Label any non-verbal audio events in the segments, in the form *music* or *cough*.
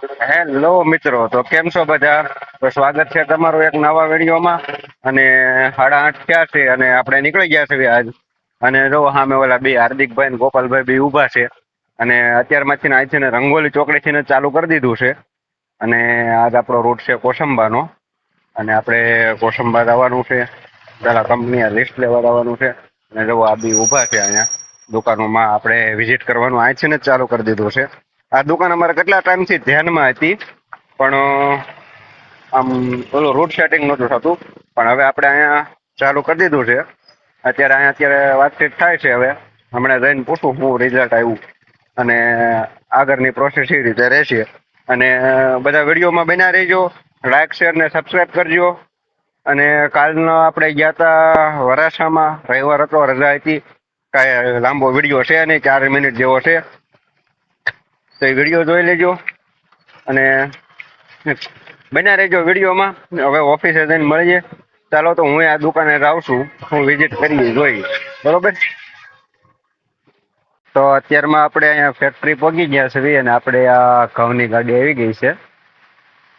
Hello મિત્રો, તો કેમ છો બધા? તો સ્વાગત છે તમારું એક નવા વિડીયોમાં. અને સાડા આઠ થયા છે અને આપણે નીકળી ગયા છે આજ. અને જો સામે ઓલા બે હાર્દિકભાઈ ને ગોપાલભાઈ બે ઊભા છે. અને અત્યારમાંથી આજ છે ને રંગોલી ચોકડીથી ને ચાલુ કરી દીધું છે. અને આજ આપણો રૂટ છે કોસંબાનો. અને આપણે કોસંબા જવાનું છે. પેલા કંપની લિસ્ટ લેવા જવાનું છે. અને જો આ બી ઊભા છે અહીંયા. દુકાનોમાં આપણે વિઝિટ કરવાનું આ છે ને ચાલુ કરી દીધું છે. આ દુકાન અમારે કેટલા ટાઈમથી ધ્યાનમાં હતી, પણ આમ, ઓલો રૂટ સેટિંગ નહોતું થતું. પણ હવે આપણે અહીંયા ચાલુ કરી દીધું છે. અત્યારે અહીંયા અત્યારે વાતચીત થાય છે હવે. હમણાં જઈને પૂછું શું રિઝલ્ટ આવ્યું અને આગળની પ્રોસેસ એ રીતે રહેશે. અને બધા વિડીયોમાં બન્યા રહેજો. લાઇક શેર ને સબસ્ક્રાઈબ કરજો. અને કાલનો આપણે ગયા હતા વરાછામાં. રવિવાર હતો, રજા હતી કાંઈ લાંબો વીડિયો છે નહીં, ચાર મિનિટ જેવો છે. તો એ વીડિયો જોઈ લેજો. અને બન્યા રહેજો વિડીયોમાં. હવે ઓફિસે જઈને મળીએ. ચાલો તો હું આ દુકાને છું હું વિઝિટ કરીએ જોઈ બરોબર? તો અત્યારમાં આપણે અહીંયા ફેક્ટરી પહોંચી ગયા છે અને આપણે આ ઘઉંની ગાડી આવી ગઈ છે.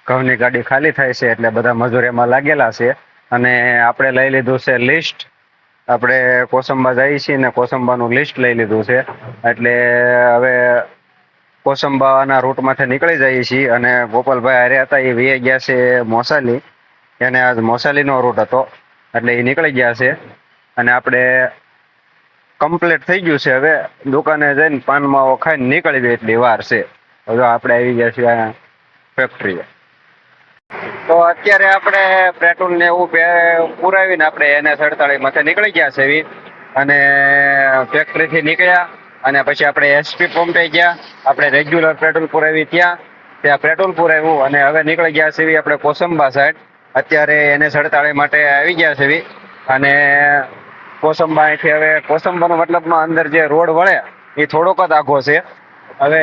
ઘઉંની ગાડી ખાલી થાય છે એટલે બધા મજૂર એમાં લાગેલા છે. અને આપણે લઈ લીધું છે લિસ્ટ આપણે કોસંબા જઈએ છીએ ને કોસંબાનું લિસ્ટ લઈ લીધું છે. એટલે હવે કોસંબાના રૂટમાંથી નીકળી જઈએ છીએ અને ગોપાલભાઈ હારે હતા, એ વે ગયા છે મોસાલી. એને આજ મોસાલીનો રૂટ હતો, એટલે એ નીકળી ગયા છે. અને આપણે કમ્પ્લીટ થઈ ગયું છે હવે. દુકાને જઈને પાનમાં ખાઈને નીકળી ગઈ એટલી વાર છે. હવે આપણે આવી ગયા છીએ ફેક્ટરીએ તો અત્યારે આપણે પેટ્રોલ ને એવું પુરાવીને આપણે એને સડતાળી માથે નીકળી ગયા છે એવી. અને ફેક્ટરીથી નીકળ્યા. અને પછી આપણે એસપી પંપે ગયા. આપણે રેગ્યુલર પેટ્રોલ પુરાવી ત્યાં. ત્યાં પેટ્રોલ પુરાવ્યું અને હવે નીકળી ગયા છે આપણે કોસંબા સાઈડ. અત્યારે એને સડતાળી માટે આવી ગયા છે અને કોસંબા અહીંથી હવે કોસંબાનો મતલબનો અંદર જે રોડ વળે, એ થોડોક જ આઘો છે. હવે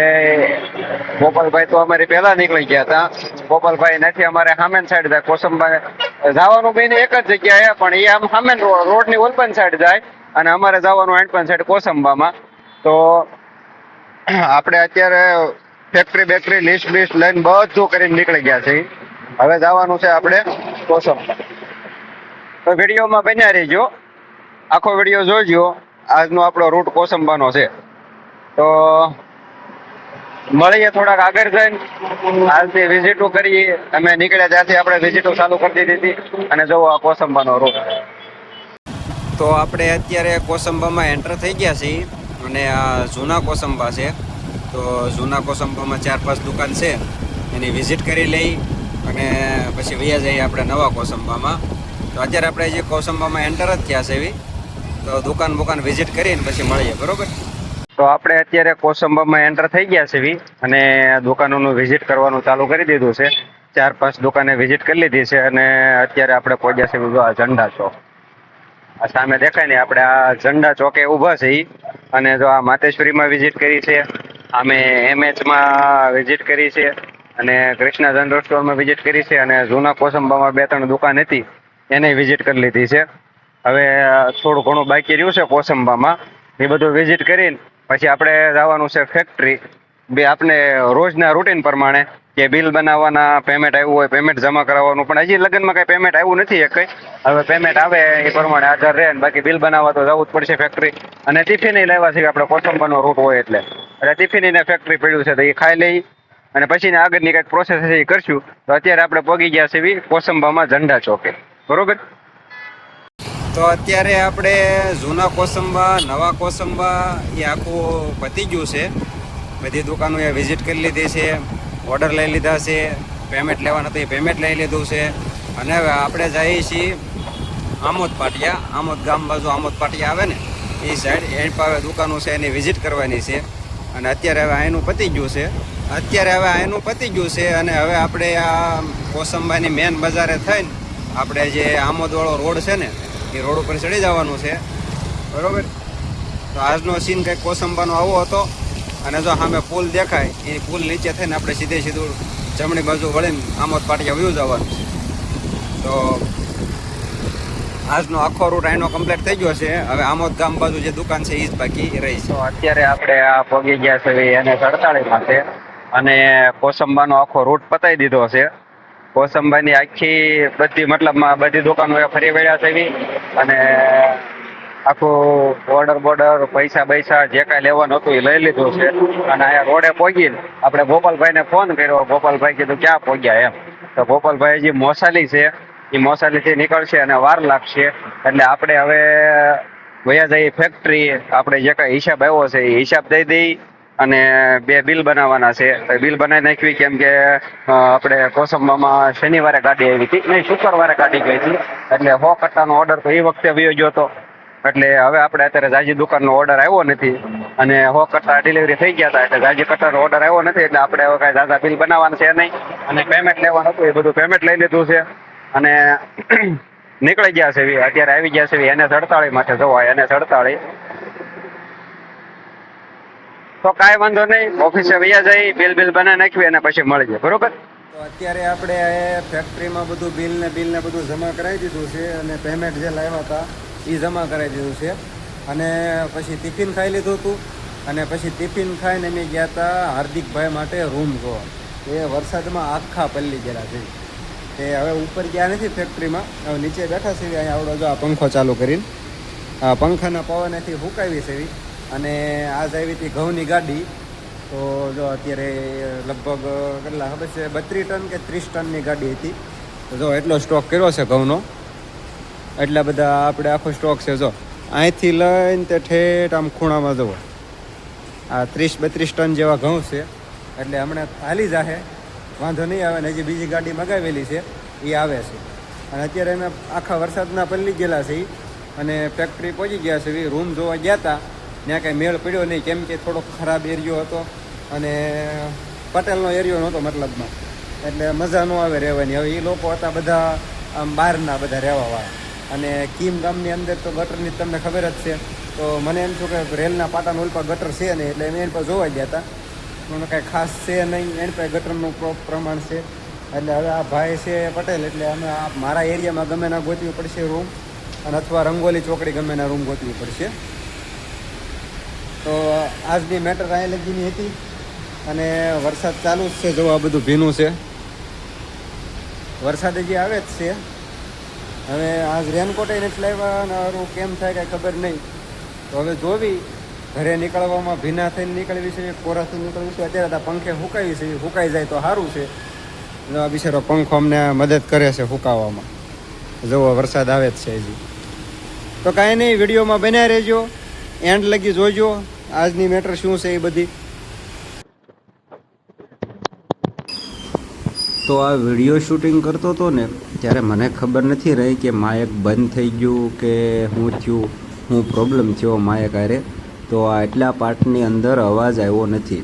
ગોપાલભાઈ તો અમારી પહેલા નીકળી ગયા હતા. ગોપાલભાઈ નથી અમારે હામેન સાઈડ જાય. કોસંબા જવાનું બી એક જ જગ્યાએ, પણ એ આમ હામેન રોડ રોડની ઓલપન સાઈડ જાય અને અમારે જવાનું એન્ડપન સાઈડ કોસંબામાં. તો આપણે અત્યારે ફેક્ટરી બેકરી લિસ્ટ બિસ્ટ લઈને બધું કરીને નીકળી ગયા છે હવે જવાનું છે આપણે કોસમ. તો વિડીયોમાં બન્યા રહેજો. આખો વીડિયો જોજો. આજનો આપણો રૂટ કોસંબાનો છે. તો મળીએ થોડાક આગળ જઈને. આજથી વિઝિટો કરીએ. અમે નીકળ્યા ત્યાંથી આપણે વિઝિટો ચાલુ કરી દીધી હતી. અને જવો આ કોસંબાનો રૂટ તો આપણે અત્યારે કોસંબામાં એન્ટર થઈ ગયા છીએ. અને આ જૂના કોસંબા છે. તો જૂના કોસંબામાં ચાર પાંચ દુકાન છે. એની વિઝિટ કરી લઈ અને પછી વૈયા જઈએ આપણે નવા કોસંબામાં. તો અત્યારે આપણે જે કોસંબામાં એન્ટર જ થયા છે એવી. તો દુકાન બુકાન વિઝિટ કરીને પછી મળીએ, બરોબર? તો આપણે અત્યારે કોસંબામાં એન્ટર થઈ ગયા છે અને દુકાનોનું વિઝિટ કરવાનું ચાલુ કરી દીધું છે. ચાર પાંચ દુકાને વિઝિટ કરી લીધી છે અને અત્યારે આપણે પહોંચ્યા છે આ ઝંડા ચોક. આ સામે દેખાય ને, આપણે આ ઝંડા ચોકે ઊભા છે અને જો આ માતેશ્વરીમાં વિઝિટ કરી છે, અમે એમએચમાં વિઝિટ કરી છે અને કૃષ્ણા જનરલ સ્ટોરમાં વિઝિટ કરી છે અને જૂના કોસંબામાં બે ત્રણ દુકાન હતી, એને વિઝિટ કરી લીધી છે. હવે થોડું ઘણું બાકી રહ્યું છે કોસંબામાં, એ બધું વિઝિટ કરીને, પછી આપણે જવાનું છે ફેક્ટરી બે આપણે રોજના રૂટીન પ્રમાણે કે બિલ બનાવવાના પેમેન્ટ આવ્યું હોય પેમેન્ટ જમા કરાવવાનું, પણ હજી લગ્નમાં કઈ પેમેન્ટ આવ્યું નથી એક કઈ. હવે પેમેન્ટ આવે એ પ્રમાણે હાજર રહે ને બાકી બિલ બનાવવા તો જવું જ પડશે ફેક્ટરી અને ટિફિન લેવા છે આપણે કોસંબાનો રૂટ હોય એટલે. એટલે ટિફિન ને ફેક્ટરી પડ્યું છે તો એ ખાઈ લઈ. અને પછી આગળની કંઈક પ્રોસેસ છે એ કરશું. તો અત્યારે આપણે પગી ગયા છે કોસંબામાં ઝંડા ચોકે. બરોબર? તો અત્યારે આપણે જૂના કોસંબા નવા કોસંબા એ આખું પતી ગયું છે. બધી દુકાનો એ વિઝિટ કરી લીધી છે. ઓર્ડર લઈ લીધા છે પેમેન્ટ લેવાનું હતું એ પેમેન્ટ લઈ લીધું છે. અને હવે આપણે જઈએ છીએ આમોદ પાટિયા, આમોદ ગામ બાજુ આમોદ પાટિયા આવે ને, એ સાઈડ એની પાસે દુકાનો છે, એની વિઝિટ કરવાની છે. અને અત્યારે હવે આનું પતી ગયું છે. અત્યારે હવે આનું પતી ગયું છે અને હવે આપણે આ કોસંબાની મેન બજારે થઈને આપણે જે આમોદવાળો રોડ છે ને, એ રોડ ઉપર ચડી જવાનું છે. બરાબર? તો આજનો સીન કંઈક કોસંબાનો આવો હતો. અને જો સામે પુલ દેખાય, એ પુલ નીચે થઈને આપણે સીધે સીધું જમણી બાજુ વળીને આમોદ પાટિયા વ્યૂ જવાનું તો આજનો આખો રૂટ આનો કમ્પ્લીટ થઈ ગયો છે. હવે આમોદ ગામ બાજુ જે દુકાન છે એ જ બાકી રહી છે. અત્યારે આપણે આ પગી ગયા છે એને સડતાળીમાં છે. અને કોસંબાનો આખો રૂટ પતાવી દીધો છે. કોસંબાની આખી બધી મતલબમાં બધી દુકાનો ફરી વળ્યા છે અને આખું ઓર્ડર બોર્ડર પૈસા પૈસા જે કાંઈ લેવાનું હતું એ લઈ લીધું છે. અને અહીંયા રોડે પહોંચી આપણે ગોપાલભાઈને ફોન કર્યો. ગોપાલભાઈ કીધું, ક્યાં પહોંચ્યા એમ. તો ગોપાલભાઈ જે મોસાલી છે. એ મોસાલીથી નીકળશે અને વાર લાગશે. એટલે આપણે હવે વયા જઈએ ફેક્ટરી આપણે જે કાંઈ હિસાબ આવ્યો છે એ હિસાબ દઈ દઈ અને બે બિલ બનાવવાના છે. બિલ બનાવી નાખવી કેમ કે આપણે કોસંબામાં શનિવારે ગાડી આવી હતી. નહીં, શુક્રવારે ગાડી ગઈ હતી. એટલે સો કટ્ટાનો ઓર્ડર તો એ વખતે વયો ગયો હતો. એટલે હવે આપણે અત્યારે જાજી દુકાનનો ઓર્ડર આવ્યો નથી અને હો કટ્ટા ડિલિવરી થઈ ગયા હતા એટલે જાજી કટ્ટાનો ઓર્ડર આવ્યો નથી એટલે આપણે હવે કાંઈ ઝાઝા બિલ બનાવવાનું છે નહીં. અને પેમેન્ટ લેવાનું હતું, એ બધું પેમેન્ટ લઈ લીધું છે. અને *clears throat* નીકળી ગયા છે અત્યારે આવી ગયા છે એને સડતાળી માટે જોવાય એને સડતાળી. તો કાંઈ વાંધો નહીં ઓફિસે વૈયા જઈ બિલ બિલ બનાવી નાખવી અને પછી મળી જાય. બરોબર? તો અત્યારે આપણે ફેક્ટરીમાં બધું બિલ ને બિલ ને બધું જમા કરાવી દીધું છે અને પેમેન્ટ જે લાવ્યા હતા એ જમા કરાવી દીધું છે. અને પછી ટિફિન ખાઈ લીધું હતું. અને પછી ટિફિન ખાઈને અમે ગયા હતા હાર્દિકભાઈ માટે રૂમ જોવા. એ વરસાદમાં આખા પલ્લી ગયેલા છે. તે હવે ઉપર ગયા નથી ફેક્ટરીમાં. હવે નીચે બેઠા છે. અહીંયા આવડો જો આ પંખો ચાલુ કરીને. આ પંખાના પવનેથી ફૂંકાવી છે. અને આજ આવી હતી ઘઉંની ગાડી. તો જો અત્યારે લગભગ કેટલા ખબર છે? બત્રીસ ટન કે ત્રીસ ટનની ગાડી હતી. તો જો એટલો સ્ટોક કર્યો છે ઘઉંનો. એટલા બધા આપણે આખો સ્ટોક છે, જો. અહીંથી લઈને તે ઠેઠ આમ ખૂણામાં જવો. આ ત્રીસ બત્રીસ ટન જેવા ઘઉં છે, એટલે હમણાં હાલી જાહે. વાંધો નહીં આવે ને હજી બીજી ગાડી મગાવેલી છે એ આવે છે. અને અત્યારે અમે આખા વરસાદના પલ્લી ગયેલા છે. અને ફેક્ટરી પહોંચી ગયા છે રૂમ જોવા ગયા હતા ત્યાં કાંઈ મેળ પડ્યો નહીં, કેમ કે થોડોક ખરાબ એરિયો હતો. અને પટેલનો એરિયો નહોતો મતલબમાં. એટલે મજા ન આવે રહેવાની. હવે એ લોકો હતા બધા આમ બહારના બધા રહેવાવાળા અને કીમ ગામની અંદર તો ગટરની તમને ખબર જ છે. તો મને એમ થયું કે રેલના પાટાનો ઓલ પર ગટર છે નહીં, એટલે અમે એની પર જોવા ગયા હતા. પણ કાંઈ ખાસ છે નહીં, એની પાસે ગટરનું પ્રમાણ છે. એટલે હવે આ ભાઈ છે પટેલ, એટલે અમે આ મારા એરિયામાં ગમે ના ગોતવી પડશે રૂમ, અને અથવા રંગોલી ચોકડી ગમે ના રૂમ ગોતવી પડશે. તો આજની મેટર અહીં લગીની હતી, અને વરસાદ ચાલુ જ છે, જો આ બધું ભીનું છે. વરસાદ હજી આવે જ છે. હવે આજ રેનકોટ નથી લાવ્યા અને હારું કેમ થાય કાંઈ ખબર નહીં. તો હવે જોવી. ઘરે નીકળવામાં ભીના થઈને નીકળવી છે કોરાથી નીકળવી છે. અત્યારે તો પંખે સુકાવી છે સુકાઈ જાય તો સારું છે. આ બિચારો પંખો અમને મદદ કરે છે સુકાવામાં જવો વરસાદ આવે જ છે હજી. તો કાંઈ નહીં, વિડીયોમાં બન્યા રહેજો. એન્ડ લગી જોજો. આજની મેટર શું છે એ બધી. તો આ વીડિયો શૂટિંગ કરતો હતો ને ત્યારે મને ખબર નથી રહી કે માયક બંધ થઈ ગયું કે હું થયું, હું પ્રોબ્લેમ થયો માયક આરે તો આ એટલા પાર્ટની અંદર અવાજ આવ્યો નથી.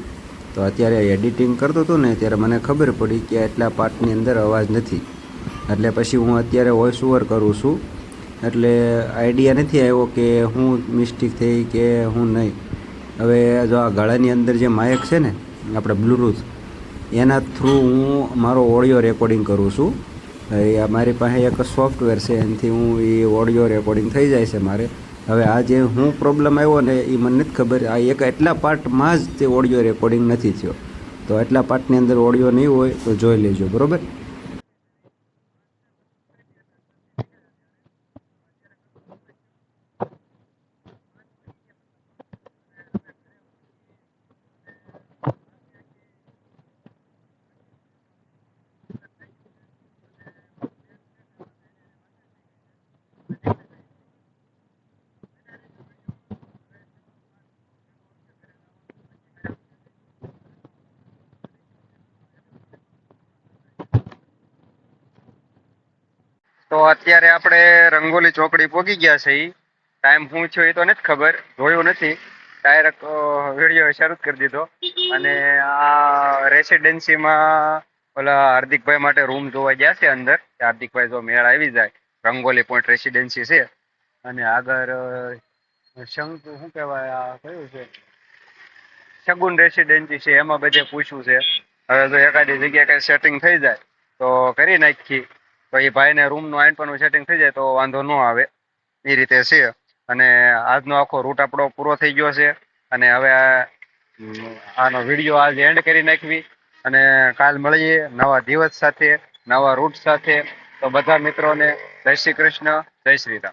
તો અત્યારે એડિટિંગ કરતો હતો ને, ત્યારે મને ખબર પડી કે એટલા પાર્ટની અંદર અવાજ નથી. એટલે પછી હું અત્યારે વોઇસ ઓવર કરું છું. એટલે આઈડિયા નથી આવ્યો કે હું મિસ્ટેક થઈ કે હું નહીં. હવે જો આ ગળાની અંદર જે માયક છે ને, આપણે બ્લૂટૂથ એના થ્રુ હું મારો ઓડિયો રેકોર્ડિંગ કરું છું. મારી પાસે એક સોફ્ટવેર છે, એનાથી હું એ ઓડિયો રેકોર્ડિંગ થઈ જાય છે મારે. હવે આ જે હું પ્રોબ્લેમ આવ્યો ને એ મને નથી ખબર. આ એક એટલા પાર્ટમાં જ તે ઓડિયો રેકોર્ડિંગ નથી થયો. તો એટલા પાર્ટની અંદર ઓડિયો નહીં હોય, તો જોઈ લેજો, બરાબર? અત્યારે આપણે રંગોલી ચોકડી પહોંચી ગયા છે એ ટાઈમ શું થયો એ તો નથી ખબર, જોયું નથી. ડાયરેક્ટ વીડિયો શરૂ કરી દીધો. અને આ રેસિડેન્સીમાં ઓલા હાર્દિકભાઈ માટે રૂમ જોવા ગયા છે અંદર. હાર્દિકભાઈ જો મેળ આવી જાય, રંગોલી પોઈન્ટ રેસિડેન્સી છે. અને આગળ શંકુ, શું કહેવાય, આ કયું છે? શગુન રેસિડેન્સી છે, એમાં બધે પૂછ્યું છે. હવે જો એકાદી જગ્યાએ કઈ સેટિંગ થઈ જાય, તો કરી નાખી તો એ નું રૂમનું પણ સેટિંગ થઈ જાય તો વાંધો ન આવે. એ રીતે છે. અને આજનો આખો રૂટ આપણો પૂરો થઈ ગયો છે. અને હવે આનો વીડિયો આજે એન્ડ કરી નાખવી. અને કાલ મળીએ નવા દિવસ સાથે, નવા રૂટ સાથે. તો બધા મિત્રોને જય શ્રી કૃષ્ણ, જય શ્રી રામ.